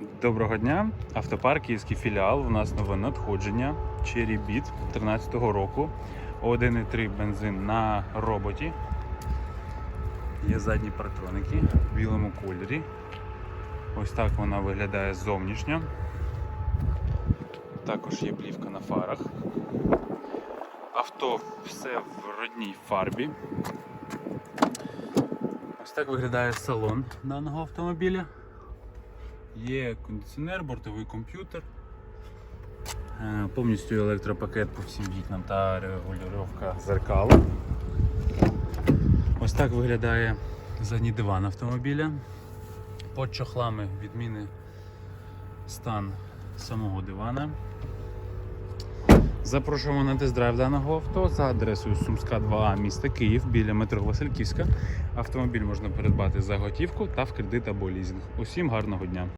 Доброго дня! Автопарк Київський філіал. У нас нове надходження Cherry Beat 2013 року. 1,3 бензин на роботі. Є задні партроники в білому кольорі. Ось так вона виглядає зовнішньо. Також є плівка на фарах. Авто все в родній фарбі. Ось так виглядає салон даного автомобіля. Є кондиціонер, бортовий комп'ютер, е, повністю електропакет по всім вікнам та регулювання зеркала. Ось так виглядає задній диван автомобіля. Под чохлами відміни стан самого дивана. Запрошуємо на тест-драйв даного авто за адресою Сумська 2А міста Київ біля метро Васильківська. Автомобіль можна придбати за готівку та в кредит або лізинг. Усім гарного дня!